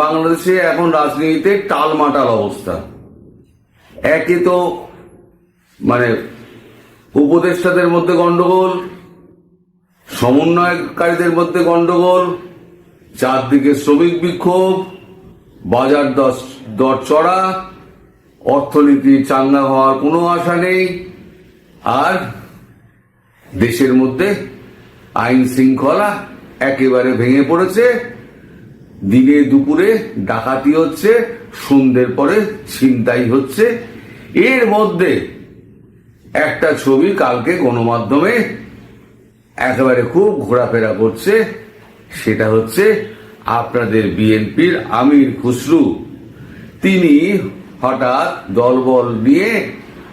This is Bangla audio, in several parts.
বাংলাদেশে এখন রাজনীতিতে টালমাটাল অবস্থা। একে তো মানে উপদেষ্টাদের মধ্যে গন্ডগোল, সমন্বয়কারীদের মধ্যে গন্ডগোল, চারদিকে শ্রমিক বিক্ষোভ, বাজার দর চড়া, অর্থনীতি চাঙ্গা হওয়ার কোনো আশা নেই, আর দেশের মধ্যে আইন শৃঙ্খলা একেবারে ভেঙে পড়েছে। দিনে দুপুরে ডাকাতি হচ্ছে, সন্ধ্যের পরে ছিনতাই হচ্ছে। এর মধ্যে একটা ছবি কালকে গণমাধ্যমে একেবারে খুব ঘোরাফেরা করছে, সেটা হচ্ছে আপনাদের বিএনপির আমির খুসরু। তিনি হঠাৎ দলবল নিয়ে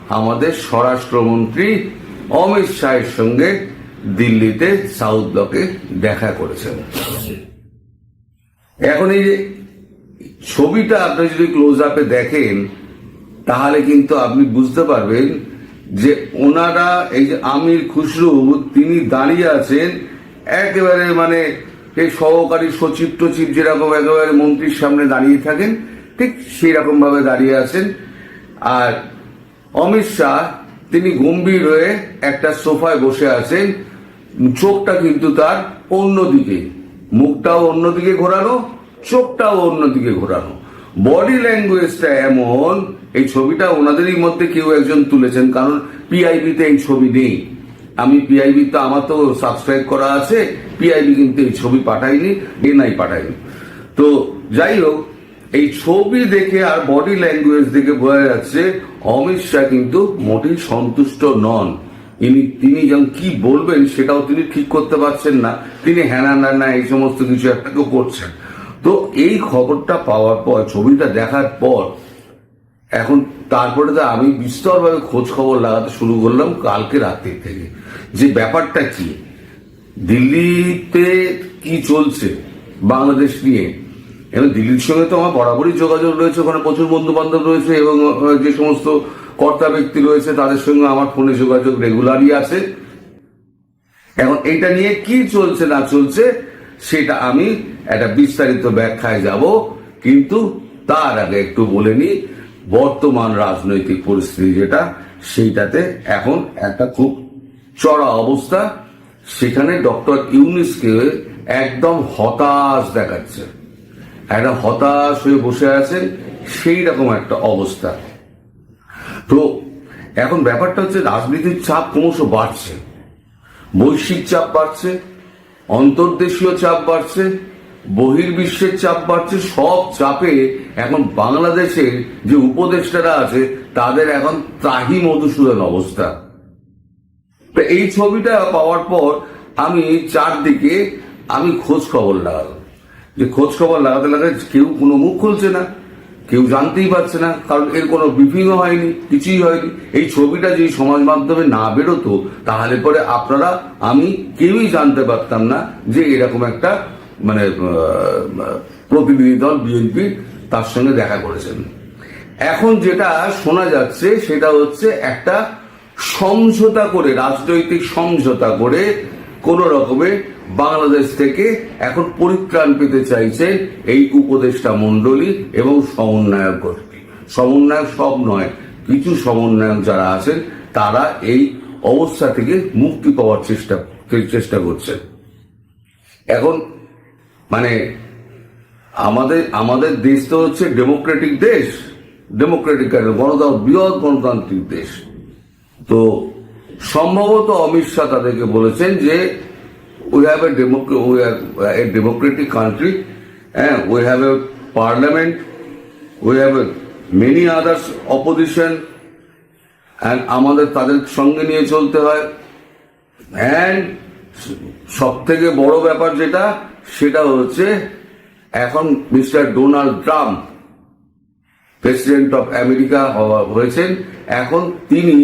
আমাদের স্বরাষ্ট্রমন্ত্রী অমিত শাহের সঙ্গে দিল্লিতে সাউথ ব্লকে দেখা করেছেন। এখন এই ছবিটা আপনি যদি ক্লোজ আপে দেখেন, তাহলে কিন্তু আপনি বুঝতে পারবেন যে ওনারা, এই যে আমির খুসরু, তিনি দাঁড়িয়ে আছেন একেবারে মানে এই সহকারী সচিব টচিব যেরকম একেবারে মন্ত্রীর সামনে দাঁড়িয়ে থাকেন, ঠিক সেই রকম ভাবে দাঁড়িয়ে আছেন। আর অমিত শাহ, তিনি গম্ভীর হয়ে একটা সোফায় বসে আছেন, চোখটা কিন্তু তার অন্যদিকে। মুখটাও অন্যদিকে ঘোরানো, চোখটাও অন্যদিকে ঘোরানো। বডি ল্যাঙ্গুয়েজটা এমন, এই ছবিটা ওনাদেরই মধ্যে কেউ একজন তুলেছেন, কারণ পিআইবিতে এই ছবি নেই। আমি পিআইবি তো আমার তো সাবস্ক্রাইব করা আছে পিআইবি কিন্তু এই ছবি পাঠায়নি এনআই পাঠায়নি তো যাই হোক, এই ছবি দেখে আর বডি ল্যাঙ্গুয়েজ দেখে বোঝা যাচ্ছে, অমিত শাহ কিন্তু মোটেই সন্তুষ্ট নন। ইনি, তিনি কি বলবেন সেটাও তিনি ঠিক করতে পারছেন না। তিনি হ্যানা না এই সমস্ত কিছু একটা কেউ করছেন। তো এই খবরটা পাওয়ার পর, ছবিটা দেখার পর, এখন তারপরে তো আমি বিস্তরভাবে খোঁজ খবর লাগাতে শুরু করলাম কালকে রাত্রি থেকে। যে ব্যাপারটা কি? দিল্লিতে কি চলছে? বাংলাদেশ নিয়ে। এবং দিল্লির সঙ্গে তো আমার বরাবরই যোগাযোগ রয়েছে, ওখানে প্রচুর বন্ধু বান্ধব রয়েছে এবং যে সমস্ত কর্তা ব্যক্তি রয়েছে, তাদের সঙ্গে আমার ফোনে যোগাযোগ রেগুলারই আছে। এখন এটা নিয়ে কি চলছে না চলছে, সেটা আমি একটা বিস্তারিত ব্যাখ্যায় যাব। কিন্তু তার আগে একটু বলে নি বর্তমান রাজনৈতিক পরিস্থিতি যেটা, সেইটাতে এখন একটা খুব চড়া অবস্থা। সেখানে ডক্টর ইউনিসকে একদম হতাশ দেখাচ্ছে। একটা হতাশ হয়ে বসে আছেন সেই রকম একটা অবস্থা। তো এখন ব্যাপারটা হচ্ছে রাজনীতির চাপ ক্রমশ বাড়ছে। বৈশ্বিক চাপ বাড়ছে, অন্তর্দেশীয় চাপ বাড়ছে, বহির্বিশ্বের চাপ বাড়ছে, সব চাপে এখন বাংলাদেশের যে উপদেষ্টারা আছে, তাদের এখন ত্রাহি মধুসূদন অবস্থা। তো এই ছবিটা পাওয়ার পর আমি চারদিকে আমি খোঁজ খবর লাগালাম। যে খোঁজ খবর লাগাতে লাগাতে কেউ কোনো মুখ খুলছে না। কেউ জানতেই পারছে না, কারণ এর কোনো ব্রিফিংও হয়নি, কিছুই হয়নি। এই ছবিটা যদি সমাজ মাধ্যমে না বেরোতো, তাহলে পরে আপনারা, আমি কেউই জানতে পারতাম না যে এরকম একটা মানে প্রতিনিধি দল বিএনপি তার সঙ্গে দেখা করেছেন। এখন যেটা শোনা যাচ্ছে, সেটা হচ্ছে একটা সমঝোতা করে, রাজনৈতিক সমঝোতা করে কোন রকমে বাংলাদেশ থেকে এখন পরিত্রাণ পেতে চাইছে এই উপদেষ্টা মণ্ডলী এবং সমন্বয়ক গোষ্ঠী। সমন্বয়ক সব নয়, কিছু সমন্বয়ক যারা আছেন, তারা এই অবস্থা থেকে মুক্তি পাওয়ার চেষ্টা চেষ্টা করছেন। এখন মানে আমাদের আমাদের দেশ তো হচ্ছে ডেমোক্রেটিক দেশ, ডেমোক্রেটিক গণতন্ত্র বৃহৎ গণতান্ত্রিক দেশ। তো, সম্ভবত অমিত শাহ তাদেরকে বলেছেন যে we have a we a democratic country হ্যাঁ we have a parliament we have a many others opposition and আমাদের তাদের সঙ্গে নিয়ে চলতে হয়। অ্যান্ড সব থেকে বড় ব্যাপার যেটা, সেটা হচ্ছে এখন mister Donald Trump president of America হয়েছেন। এখন তিনি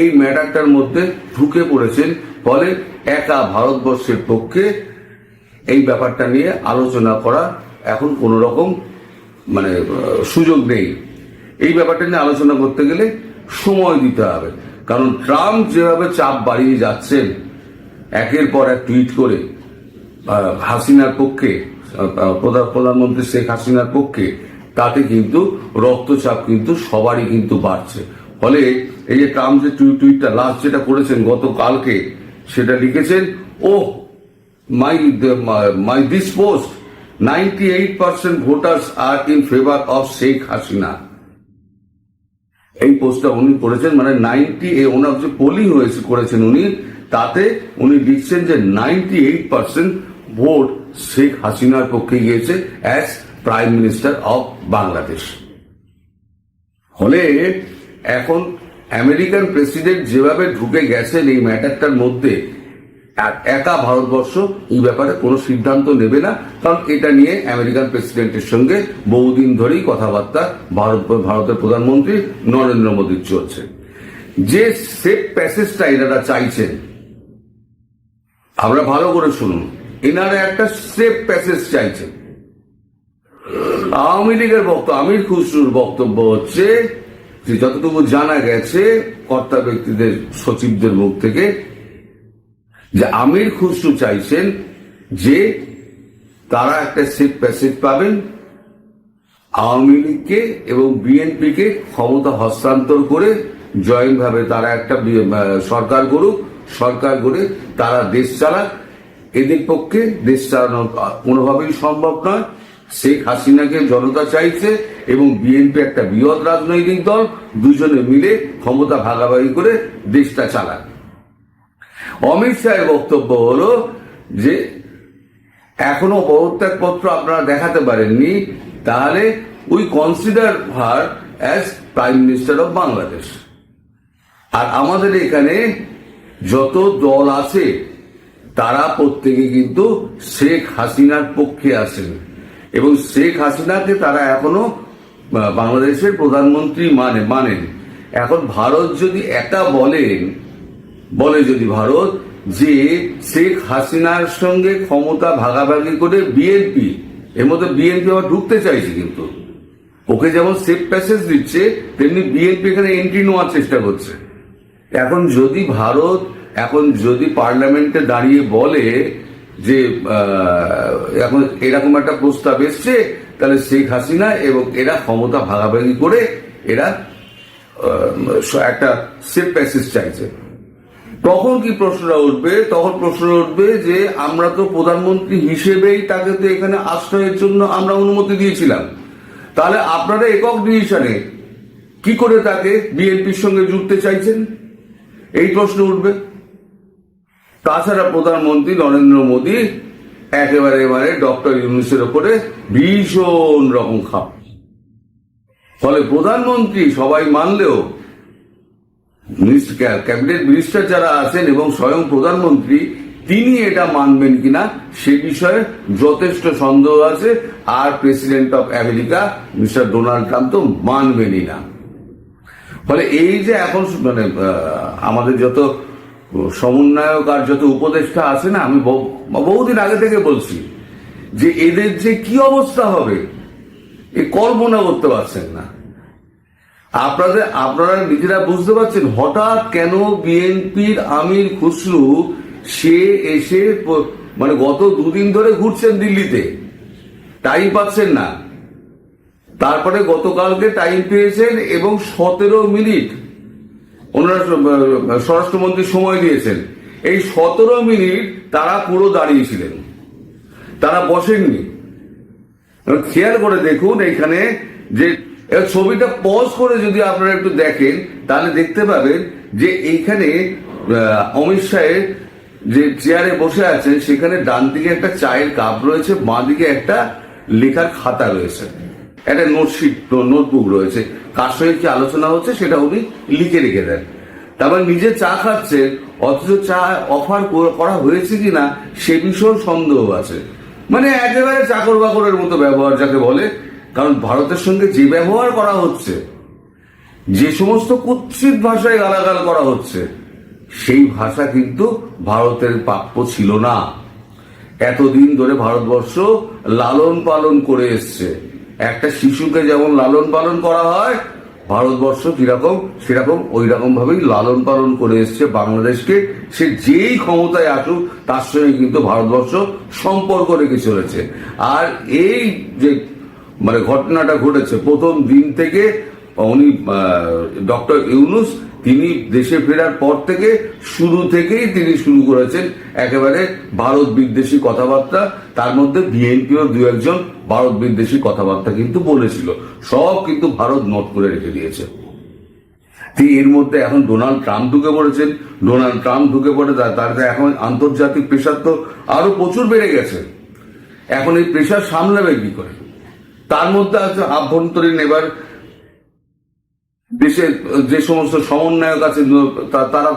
এই ম্যাটারটার মধ্যে ঢুকে পড়েছেন। ফলে একা ভারতবর্ষের পক্ষে এই ব্যাপারটা নিয়ে আলোচনা করা এখন কোন রকম মানে সুযোগ নেই। এই ব্যাপারটা নিয়ে আলোচনা করতে গেলে সময় দিতে হবে। কারণ ট্রাম্প যেভাবে চাপ বাড়িয়ে যাচ্ছেন, একের পর এক টুইট করে হাসিনার পক্ষে প্রধান- প্রধানমন্ত্রী শেখ হাসিনার পক্ষে, তাতে কিন্তু রক্তচাপ কিন্তু সবারই কিন্তু বাড়ছে। ফলে এই যে ট্রাম্প যে টুই- টুইটটা লাস্ট যেটা করেছেন গতকালকে সেটা লিখেছেন ও my my this post, ninety eight percent voters are in favour of Sheikh Hasina. এই পোস্টটা উনি করেছেন মানে নাইনটি ওনার যে পোলিং হয়েছে, করেছেন উনি, তাতে উনি লিখছেন যে ninety eight percent vote Sheikh হাসিনার পক্ষে গিয়েছে as prime minister of Bangladesh হলে এখন আমেরিকান প্রেসিডেন্ট যেভাবে ঢুকে গেছেন এই ম্যাটারটার মধ্যে একা ভারতবর্ষ এই ব্যাপারে কোনো সিদ্ধান্ত নেবে না, কারণ এটা নিয়ে আমেরিকান প্রেসিডেন্টের সঙ্গে বহুদিন ধরেই কথাবার্তা ভারত, ভারতের প্রধানমন্ত্রী নরেন্দ্র মোদীর চলছে। যে সেফ প্যাসেজটা এনারা চাইছেন, আমরা ভালো করে শুনুন, এনারা একটা সেফ প্যাসেজ চাইছেন। আওয়ামী লীগের বক্তব্য আমির খুসরুর বক্তব্য হচ্ছে যতটুকু জানা গেছে কর্তা ব্যক্তিদের, সচিবদের মুখ থেকে, যে আমির খুসরু চাইছেন যে তারা একটা সেফ প্যাসেজ পাবেন, আওয়ামী লীগকে এবং বিএনপিকে ক্ষমতা হস্তান্তর করে জয়েন্টভাবে তারা একটা সরকার করুক, সরকার করে তারা দেশ চালাক। এদের পক্ষে দেশ চালানো কোনোভাবেই সম্ভব নয়। শেখ হাসিনাকে জনতা চাইছে এবং বিএনপি একটা বৃহৎ রাজনৈতিক দল, দুজনে মিলে ক্ষমতা ভাগাভাগি করে দেশটা চালাক অমিত শাহের বক্তব্য হলো যে, এখনও পদত্যাগপত্র আপনারা দেখাতে পারেননি, তাহলে we consider her as prime minister of Bangladesh আর আমাদের এখানে যত দল আছে, তারা প্রত্যেকে কিন্তু শেখ হাসিনার পক্ষে আছেন। এবং শেখ হাসিনাকে তারা এখনও বাংলাদেশের প্রধানমন্ত্রী মানে মানেন। এখন ভারত যদি একা বলেন, বলে যদি ভারত যে শেখ হাসিনার সঙ্গে ক্ষমতা ভাগাভাগি করে বিএনপি এর মধ্যে বিএনপি আবার ঢুকতে চাইছে কিন্তু। ওকে যেমন সেফ প্যাসেজ দিচ্ছে, তেমনি বিএনপি এখানে এন্ট্রি নেওয়ার চেষ্টা করছে। এখন যদি ভারত, এখন যদি পার্লামেন্টে দাঁড়িয়ে বলে যে এখন এরকম একটা প্রস্তাব এসছে, তাহলে শেখ হাসিনা এবং এরা ক্ষমতা ভাগাভাগি করে এরা একটা সেফ প্যাসেজ চাইছে। তখন কি প্রশ্নটা উঠবে? তখন প্রশ্ন উঠবে যে, আমরা তো প্রধানমন্ত্রী হিসেবেই তাকে তো এখানে আশ্রয়ের জন্য আমরা অনুমতি দিয়েছিলাম। তাহলে আপনারা একক ডিসিশনে কি করে তাকে বিএনপির সঙ্গে জুড়তে চাইছেন? এই প্রশ্ন উঠবে। তাছাড়া প্রধানমন্ত্রী নরেন্দ্র মোদী একেবারে এবারে ডক্টর ইউনুসের ওপরে ভীষণ রকম খাপ। ফলে প্রধানমন্ত্রী সবাই মানলেও ক্যাবিনেট মিনিস্টার যারা আছেন এবং স্বয়ং প্রধানমন্ত্রী, তিনি এটা মানবেন কিনা সে বিষয়ে যথেষ্ট সন্দেহ আছে। আর president of America, mister Donald Trump তো মানবেনই না। ফলে এই যে এখন মানে আমাদের যত সমন্বয়ক আর যত উপদেষ্টা আছে না, আমি বহুদিন আগে থেকে বলছি যে এদের যে কি অবস্থা হবে, এ কল্পনা করতে পারছেন না। আপনাদের, আপনারা নিজেরা বুঝতে পারছেন, হঠাৎ কেন বিএনপির আমির খুসরু সে এসে মানে গত দুদিন ধরে ঘুরছেন দিল্লিতে টাইম পাচ্ছেন না। তারপরে গতকালকে টাইম পেয়েছেন এবং সতেরো মিনিট ওনারা স্বরাষ্ট্রমন্ত্রী সময় দিয়েছেন। এই সতেরো মিনিট তারা পুরো দাঁড়িয়েছিলেন। তারা বসেননি। খেয়াল করে দেখুন এখানে যে ছবিটা পজ করে যদি আপনারা একটু দেখেন, তাহলে দেখতে পাবেন যে এইখানে অমিত শাহের যে চেয়ারে বসে আছেন, সেখানে ডান দিকে একটা চায়ের কাপ রয়েছে, বাঁ দিকে একটা লেখার খাতা রয়েছে। একটা নোটশিট নোটবুক রয়েছে। কার সঙ্গে কি আলোচনা হচ্ছে সেটা উনি লিখে রেখে দেন। তারপর নিজে চা খাচ্ছেন, অথচ চা অফার করা হয়েছে কিনা সে বিষয়েও সন্দেহ আছে। মানে একেবারে চাকর বাকরের মতো ব্যবহার যাকে বলে, কারণ ভারতের সঙ্গে যে ব্যবহার করা হচ্ছে, যে সমস্ত কুৎসিত ভাষায় গালাগাল করা হচ্ছে, সেই ভাষা কিন্তু ভারতের প্রাপ্য ছিল না। এতদিন ধরে ভারতবর্ষ লালন পালন করে এসছে। একটা শিশুকে যেমন লালন পালন করা হয়, ভারতবর্ষ কীরকম, সেরকম ওই রকম ভাবেই লালন পালন করে এসছে বাংলাদেশকে। সে যেই ক্ষমতায় আসুক, তার সঙ্গে কিন্তু ভারতবর্ষ সম্পর্ক রেখে চলেছে। আর এই যে মানে ঘটনাটা ঘটেছে, প্রথম দিন থেকে, উনি ডক্টর ইউনুস তিনি দেশে ফেরার পর থেকে শুরু থেকেই তিনি শুরু করেছেন একেবারে ভারত বিদ্বেষী কথাবার্তা। তার মধ্যে বিএনপিও দু একজন ভারত বিদ্বেষী কথাবার্তা কিন্তু বলেছিল। সব কিন্তু ভারত নোট করে রেখে দিয়েছে। এর মধ্যে এখন ডোনাল্ড ট্রাম্প ঢুকে পড়েছেন। ডোনাল্ড ট্রাম্প ঢুকে পড়ে তার এখন আন্তর্জাতিক প্রেশার তো আরও প্রচুর বেড়ে গেছে। এখন এই প্রেশার সামলাবে কি করে? তার মধ্যে আছে আভ্যন্তরীণ এবার দেশের, যে সমস্ত সমন্বয়ক আছে তারা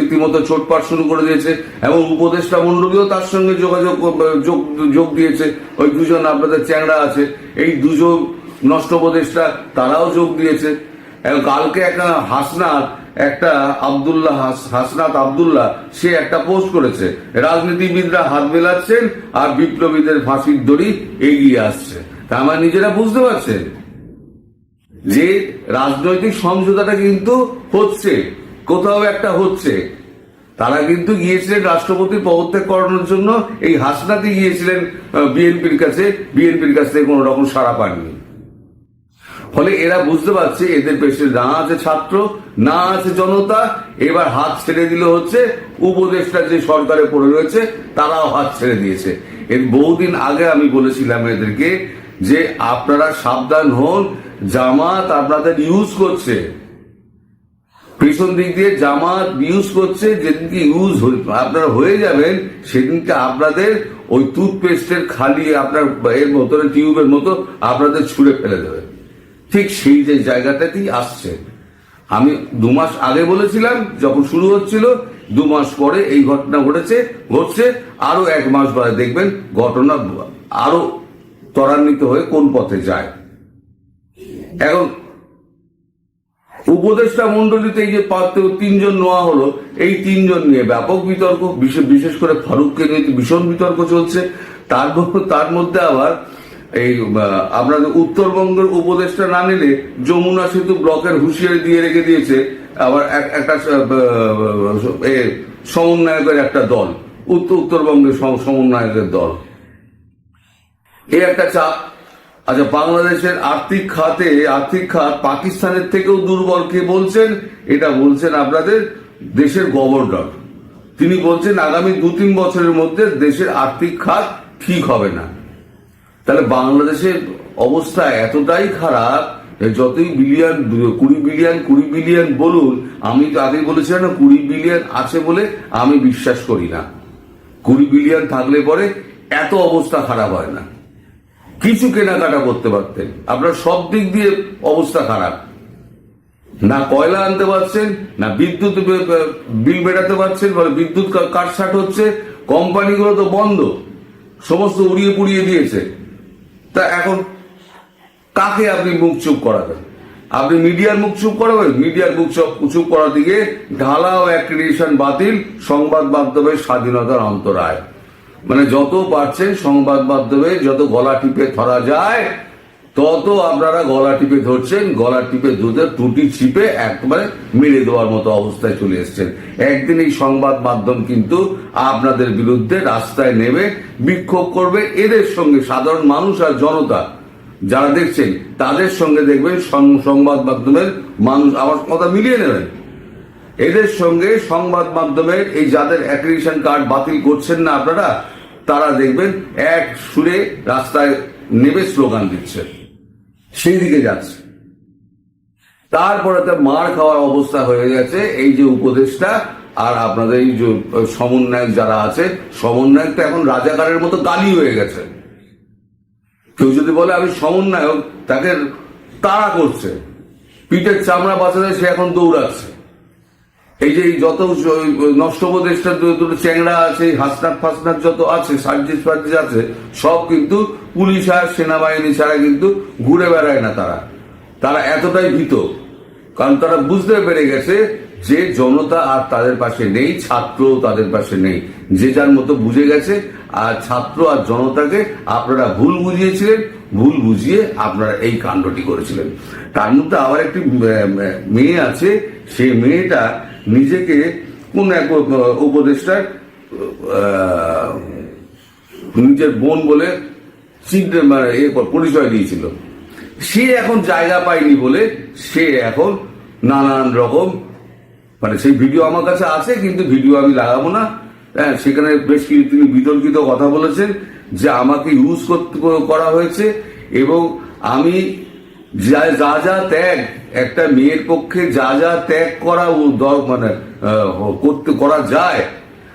রীতিমতো চোটপাট শুরু করে দিয়েছে এবং উপদেষ্টা মন্ডলীও তার সঙ্গে যোগাযোগ যোগ দিয়েছে। ওই দুজন আপনাদের চ্যাংড়া আছে। এই দুজন নষ্ট উপদেষ্টা তারাও যোগ দিয়েছে। এবং কালকে একটা হাসনাত, একটা আব্দুল্লাহ হাস- হাসনাত আব্দুল্লাহ, সে একটা পোস্ট করেছে। রাজনীতিবিদরা হাত মেলাচ্ছেন আর বিপ্লবীদের ফাঁসির দড়ি এগিয়ে আসছে। তা আমার নিজেরা বুঝতে পারছেন? যে রাজনৈতিক সমঝোতাটা কিন্তু হচ্ছে, কোথাও একটা হচ্ছে। তারা কিন্তু গিয়েছিলেন রাষ্ট্রপতি পদত্যাগ করানোর জন্য, এই হাসনাতে গিয়েছিলেন বিএনপির কাছে, বিএনপির কাছ থেকে কোনো রকম সাড়া পাননি। ফলে এরা বুঝতে পারছে, এদের পেছনে না আছে ছাত্র, না আছে জনতা, এবার হাত ছেড়ে দিলে হচ্ছে, উপদেষ্টা যে সরকারে পড়ে রয়েছে, তারাও হাত ছেড়ে দিয়েছে। এর বহুদিন আগে আমি বলেছিলাম এদেরকে যে আপনারা সাবধান হন জামাত আপনাদের ইউজ করছে। পিছন দিক দিয়ে জামাত ইউজ করছে, যেদিনকে ইউজ আপনারা হয়ে যাবেন, সেদিনকে আপনাদের ওই টুথপেস্টের খালি আপনার এর মতো, টিউবের মতো আপনাদের ছুঁড়ে ফেলে দেবে। ঠিক সেই যে জায়গাটাতেই আসছে। আমি দু মাস আগে বলেছিলাম, যখন শুরু হচ্ছিল, দু মাস পরে এই ঘটনা ঘটেছে, ঘটছে। আরও এক মাস পরে দেখবেন, ঘটনা আরও ত্বরান্বিত হয়ে কোন পথে যায়। এখন উপদেষ্টা মন্ডলীতে এই যে তিনজন নেওয়া হলো, এই তিনজন নিয়ে ব্যাপক বিতর্ক, বিশেষ করে ফারুককে নিয়ে ভীষণ বিতর্ক চলছে। তার তার মধ্যে আবার এই আপনাদের উত্তরবঙ্গের উপদেষ্টা না নিলে যমুনা সেতু ব্লকের হুঁশিয়ারি দিয়ে রেখে দিয়েছে আবার এক- একটা সমন্বয়কের একটা দল, উত্তর উত্তরবঙ্গের সম- সমন্বয়কের দল। এই একটা চাপ আচ্ছা বাংলাদেশের আর্থিক খাতে, আর্থিক খাত পাকিস্তানের থেকেও দুর্বল। কে বলছেন? এটা বলছেন আপনাদের দেশের গভর্নর। তিনি বলছেন, আগামী দু তিন বছরের মধ্যে দেশের আর্থিক খাত ঠিক হবে না। তাহলে বাংলাদেশের অবস্থা এতটাই খারাপ যতই বিলিয়ন, কুড়ি বিলিয়ন কুড়ি বিলিয়ন বলুন, আমি তো আগে বলেছিলাম না, কুড়ি বিলিয়ন আছে বলে আমি বিশ্বাস করি না। কুড়ি বিলিয়ন থাকলে পরে এত অবস্থা খারাপ হয় না। কিছু কেনাকাটা করতে পারতেন। আপনার সব দিক দিয়ে অবস্থা খারাপ। না কয়লা আনতে পারছেন, না বিদ্যুৎ বিল মেটাতে পারছেন বলে বিদ্যুৎ কাটছাট হচ্ছে, কোম্পানিগুলো তো বন্ধ, সমস্ত উড়িয়ে পুড়িয়ে দিয়েছে। তা এখন কাকে আপনি মুখ চুপ করাবেন? আপনি মিডিয়ার মুখ চুপ করাবেন? মিডিয়ার মুখ চুপ করার দিকে ঢালাও অ্যাক্রিডিশন বাতিল, সংবাদ মাধ্যমের স্বাধীনতার অন্তরায়। মানে যত পারছেন সংবাদ মাধ্যমে যত গলা টিপে ধরা যায়, তত আপনারা গলা টিপে ধরছেন, গলা টিপে ধরতে টুটি ছিপে একবারে মেরে দেওয়ার মতো অবস্থায় চলে এসছেন। একদিন এই সংবাদ মাধ্যম কিন্তু আপনাদের বিরুদ্ধে রাস্তায় নেমে বিক্ষোভ করবে। এদের সঙ্গে সাধারণ মানুষ আর জনতা যারা দেখছেন, তাদের সঙ্গে দেখবেন সংবাদ মাধ্যমের মানুষ আমার কথা মিলিয়ে নেবেন এদের সঙ্গে সংবাদ মাধ্যমের এই যাদের অ্যাক্রিডিশন কার্ড বাতিল করছেন না আপনারা তারা দেখবেন এক সুরে রাস্তায় নেমে স্লোগান দিচ্ছে। সেই দিকে যাচ্ছে। তারপরে মার খাওয়ার অবস্থা হয়ে গেছে। এই যে উপদেশটা আর আপনাদের এই যে সমন্বয়ক যারা আছে, সমন্বয়ক তো এখন রাজাকারের মতো গালি হয়ে গেছে। কেউ যদি বলে, আমি সমন্বয়ক, তাকে তাড়া করছে। পিঠের চামড়া বাঁচাতে সে এখন দৌড়াচ্ছে। এই যে যত নষ্ট উপদেশটা দুটো চ্যাংড়া আছে, হাসনাত ফাসনাত যত আছে, সার্জিস ফার্জিস আছে, সব কিন্তু পুলিশ আর সেনাবাহিনী ছাড়া কিন্তু ঘুরে বেড়ায় না তারা। তারা এতটাই ভীত। কারণ তারা বুঝতে পেরে গেছে যে জনতা আর তাদের পাশে নেই ছাত্র তাদের পাশে নেই। যে যার মতো বুঝে গেছে, আর ছাত্র আর জনতাকে আপনারা ভুল বুঝিয়েছিলেন, ভুল বুঝিয়ে আপনারা এই কাণ্ডটি করেছিলেন। তার মধ্যে আবার একটি মেয়ে আছে, সেই মেয়েটা নিজেকে কোন এক উপ- উপদেষ্টার নিজের বোন বলে মানে পরিচয় দিয়েছিল। সে এখন জায়গা পায়নি বলে সে এখন নানান রকম মানে সেই ভিডিও আমার কাছে আছে, কিন্তু ভিডিও আমি লাগাবো না। হ্যাঁ সেখানে বেশ কিছু তিনি বিতর্কিত কথা বলেছেন যে আমাকে ইউজ করতে, করা হয়েছে এবং আমি যা যা যা ত্যাগ। একটা মেয়ের পক্ষে যা যা ত্যাগ করা ও মানে করতে, করা যায়।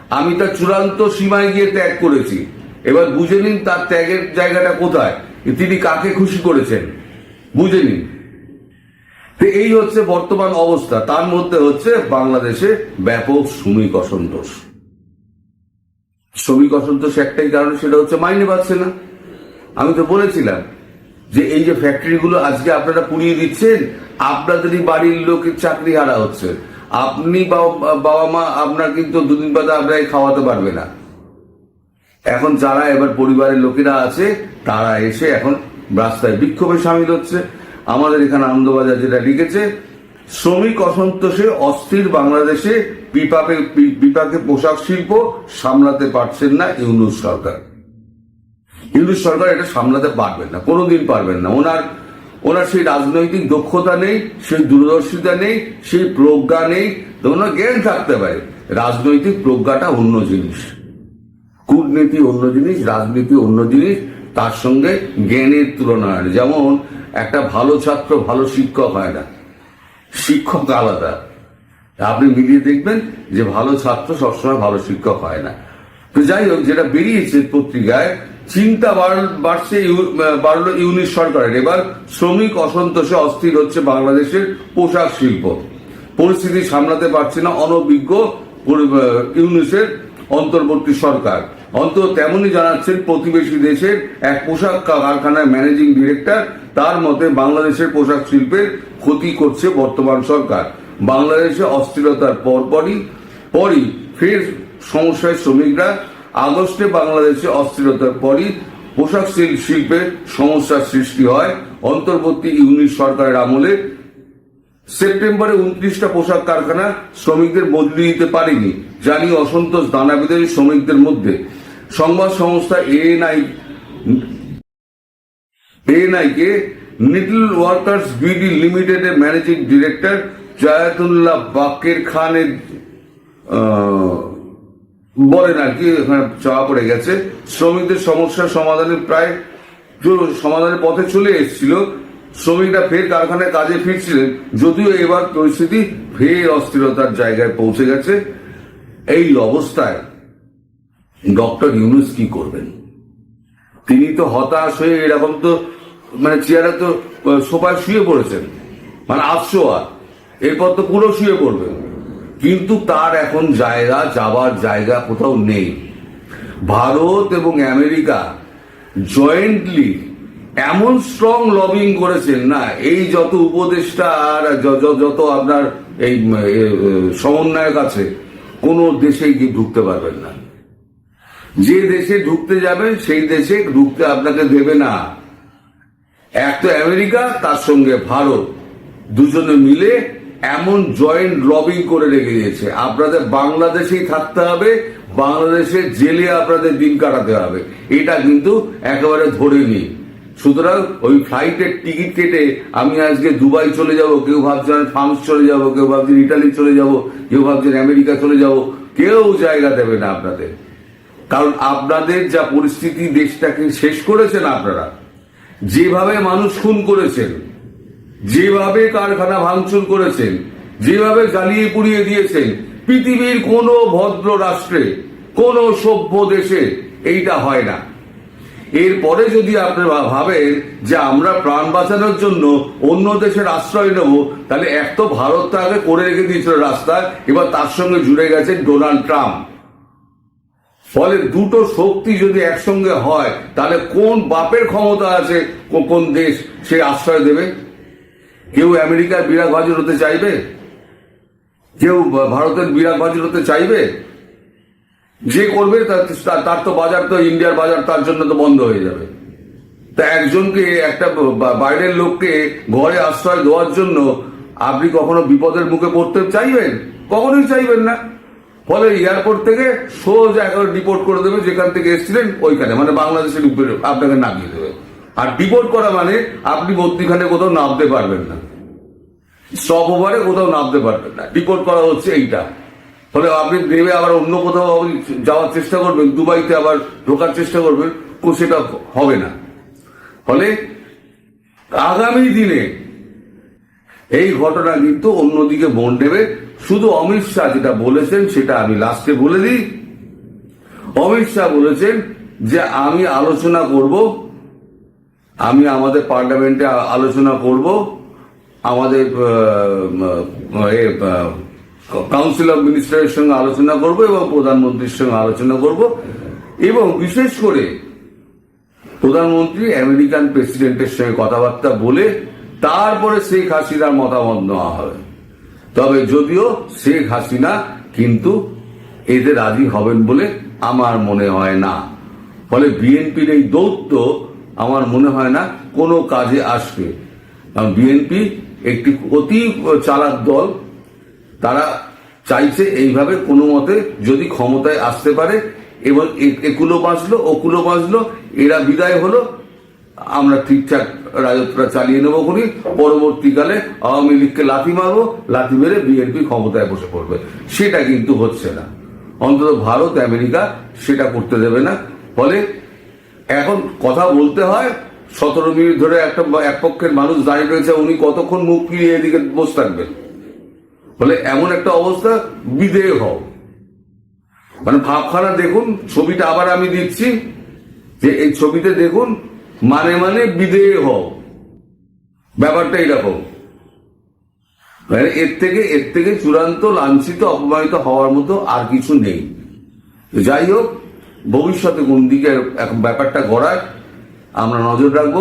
আমি তার চূড়ান্ত সীমায় গিয়ে ত্যাগ করেছি। এবার বুঝে নিন তার ত্যাগের জায়গাটা কোথায়। তিনি কাকে খুশি করেছেন? বুঝে নিন। তো এই হচ্ছে বর্তমান অবস্থা। তার মধ্যে হচ্ছে বাংলাদেশে ব্যাপক শ্রমিক অসন্তোষ। শ্রমিক অসন্তোষ একটাই কারণ, সেটা হচ্ছে মাইনে পাচ্ছে না আমি তো বলেছিলাম যে এই যে ফ্যাক্টরিগুলো আজকে আপনারা পুড়িয়ে দিচ্ছেন আপনাদেরই বাড়ির লোকের চাকরি হারা হচ্ছে, আপনি বাবা মা আপনার কিন্তু দুদিন বাদে আপনাকে খাওয়াতে পারবে না। এখন যারা এবার পরিবারের লোকেরা আছে, তারা এসে এখন রাস্তায় বিক্ষোভে সামিল হচ্ছে। আমাদের এখানে আনন্দবাজার যেটা লিখেছে, শ্রমিক অসন্তোষে অস্থির বাংলাদেশে বিপাকে বিপাকে পোশাক শিল্প সামলাতে পারছেন না ইউনুস সরকার। ইউনুস সরকার এটা সামলাতে পারবেন না, কোনোদিন পারবেন না। ওনার ওনার সেই রাজনৈতিক দক্ষতা নেই, সেই দূরদর্শিতা নেই, সেই প্রজ্ঞা নেই ওনার জ্ঞান থাকতে পারে। রাজনৈতিক প্রজ্ঞাটা অন্য জিনিস। কূটনীতি অন্য জিনিস, রাজনীতি অন্য জিনিস, তার সঙ্গে জ্ঞানের তুলনা হয় যেমন একটা ভালো ছাত্র ভালো শিক্ষক হয় না। শিক্ষক আলাদা। আপনি মিলিয়ে দেখবেন যে ভালো ছাত্র সবসময় ভালো শিক্ষক হয় না। তো যাই হোক যেটা বেরিয়েছে পত্রিকায়, চিন্তা বাড়- বাড়ছে বাড়লো ইউনিশ সরকারের। এবার শ্রমিক অসন্তোষে অস্থির হচ্ছে বাংলাদেশের পোশাক শিল্প। পরিস্থিতি সামলাতে পারছে না অনভিজ্ঞ ইউনিসের অন্তর্বর্তী সরকার। অন্তত তেমনই জানাচ্ছেন প্রতিবেশী দেশের এক পোশাক কারখানার ম্যানেজিং ডিরেক্টর, তার মতে বাংলাদেশের পোশাক শিল্পের ক্ষতি করছে বর্তমান সরকার। বাংলাদেশে অস্থিরতার পরপরই, পরই ফের সমস্যায় শ্রমিকরা আগস্টে বাংলাদেশে অস্থিরতার পরই পোশাক শিল- শিল্পে সমস্যার সৃষ্টি হয়। অন্তর্বর্তী ইউনিট সরকারের আমলে সেপ্টেম্বরে উনত্রিশটা পোশাক কারখানা শ্রমিকদের বদলি দিতে পারেনি, জানিয়ে অসন্তোষ দানাবিদের শ্রমিকদের মধ্যে। সংবাদ সংস্থা এএনআই এএনআইকে নিটল ওয়ার্কার্স বিডি লিমিটেডের ম্যানেজিং ডিরেক্টর জায়াতুল্লাহ বাকের খানের বলেন আর কি, এখানে চাওয়া পড়ে গেছে। শ্রমিকদের সমস্যা সমাধানের প্রায় সমাধানের পথে চলে এসেছিল। শ্রমিকরা ফের কারখানায় কাজে ফিরছিলেন, যদিও এবার পরিস্থিতি ফের অস্থিরতার জায়গায় পৌঁছে গেছে। এই অবস্থায় ডক্টর ইউনুস কি করবেন? তিনি তো হতাশ হয়ে এরকম তো মানে চেয়ারে তো সোফায় শুয়ে পড়েছেন। মানে আটশোয়া এরপর তো পুরো শুয়ে পড়বেন। কিন্তু তার এখন জায়গা, যাবার জায়গা কোথাও নেই। ভারত এবং আমেরিকা জয়েন্টলি এমন স্ট্রং লবিং করেছেন না, এই যত উপদেষ্টা আর যত আপনার এই সমন্বয়ক আছে, কোনো দেশেই গিয়ে ঢুকতে পারবেন না। যে দেশে ঢুকতে যাবেন সেই দেশে ঢুকতে আপনাকে দেবে না। এক তো আমেরিকা, তার সঙ্গে ভারত, দুজনে মিলে এমন জয়েন্ট লবিং করে রেখে দিয়েছে। আপনাদের বাংলাদেশেই থাকতে হবে, বাংলাদেশের জেলে আপনাদের দিন কাটাতে হবে। এটা কিন্তু একেবারে ধরে নিই সুতরাং ওই ফ্লাইটের টিকিট কেটে আমি আজকে দুবাই চলে যাব, কেউ ভাবছেন ফ্রান্স চলে যাব, কেউ ভাবছেন ইটালি চলে যাব, কেউ ভাবছেন আমেরিকা চলে যাব, কেউ জায়গা দেবে না আপনাদের। কারণ আপনাদের যা পরিস্থিতি দেশটাকে শেষ করেছেন আপনারা, যেভাবে মানুষ খুন করেছেন যেভাবে কারখানা ভাঙচুর করেছেন, যেভাবে জ্বালিয়ে পুড়িয়ে দিয়েছেন, পৃথিবীর কোনো ভদ্র রাষ্ট্রে, কোনো সভ্য দেশে এইটা হয় না। এরপরে যদি আপনারা ভাবেন যে আমরা প্রাণ বাঁচানোর জন্য অন্য দেশের আশ্রয় নেব, তাহলে এক তো ভারত তো আগে করে রেখে দিয়েছিল রাস্তা, এবার তার সঙ্গে জুড়ে গেছেন ডোনাল্ড ট্রাম্প। ফলে দুটো শক্তি যদি একসঙ্গে হয়, তাহলে কোন বাপের ক্ষমতা আছে কোন দেশ সে আশ্রয় দেবে? কেউ আমেরিকার বিরাট বাজির হতে চাইবে? কেউ ভারতের বিরাট বাজির হতে চাইবে? যে করবে, তার তো বাজার তো ইন্ডিয়ার বাজার, তার জন্য তো বন্ধ হয়ে যাবে। তা একজনকে, একটা বাইরের লোককে ঘরে আশ্রয় দেওয়ার জন্য আপনি কখনো বিপদের মুখে পড়তে চাইবেন? কখনোই চাইবেন না। ফলে এয়ারপোর্ট থেকে সোজা একেবারে ডিপোর্ট করে দেবে, যেখান থেকে এসেছিলেন, ওইখানে মানে বাংলাদেশের উপরে আপনাকে নামিয়ে দেবে। আর ডিপোর্ট করা মানে আপনি মধ্যিখানে কোথাও নামতে পারবেন না। স্টপ ওভারে কোথাও নামতে পারবেন না। ডিপোর্ট করা হচ্ছে এইটা। ফলে আপনি নেমে আবার অন্য কোথাও যাওয়ার চেষ্টা করবেন, দুবাইতে আবার ঢোকার চেষ্টা করবেন সেটা হবে না। ফলে আগামী দিনে এই ঘটনা কিন্তু অন্যদিকে বোন দেবে। শুধু অমিত শাহ যেটা বলেছেন, সেটা আমি লাস্টে বলে দিই। অমিত শাহ বলেছেন যে, আমি আলোচনা করব আমি আমাদের পার্লামেন্টে আলোচনা করব। আমাদের কাউন্সিল অফ মিনিস্টারের সঙ্গে আলোচনা করব এবং প্রধানমন্ত্রীর সঙ্গে আলোচনা করব। এবং বিশেষ করে প্রধানমন্ত্রী, আমেরিকান প্রেসিডেন্টের সঙ্গে কথাবার্তা বলে তারপরে শেখ হাসিনার মতামত নেওয়া হবে। তবে যদিও শেখ হাসিনা কিন্তু এতে রাজি হবেন বলে আমার মনে হয় না। ফলে বিএনপির এই দৌত্য আমার মনে হয় না কোনো কাজে আসবে। বিএনপি একটি অতি চালাক দল, তারা চাইছে এইভাবে কোনো মতে যদি ক্ষমতায় আসতে পারে এবং একুলো বাঁচলো ওকুলো বাঁচলো, এরা বিদায় হলো, আমরা ঠিকঠাক রাজত্বটা চালিয়ে নেব করি পরবর্তীকালে আওয়ামী লীগকে লাথি মারবো, লাথি মেরে বিএনপি ক্ষমতায় বসে পড়বে। সেটা কিন্তু হচ্ছে না। অন্তত ভারত আমেরিকা সেটা করতে দেবে না। ফলে এখন কথা বলতে হয়, সতেরো মিনিট ধরে একটা এক পক্ষের মানুষ দাঁড়িয়ে রয়েছে, উনি কতক্ষণ মুখ ফিরিয়ে এদিকে বসে থাকবেন? বলে এমন একটা অবস্থা, বিদেয় হও। মানে ভাবখানা দেখুন, ছবিটা আবার আমি দিচ্ছি, যে এই ছবিতে দেখুন মানে মানে বিদেয় হও। ব্যাপারটা এরকম মানে এর থেকে এর থেকে চূড়ান্ত লাঞ্ছিত, অপমানিত হওয়ার মতো আর কিছু নেই। যাই হোক ভবিষ্যতে কোন দিকে ব্যাপারটা গড়ায় আমরা নজর রাখব।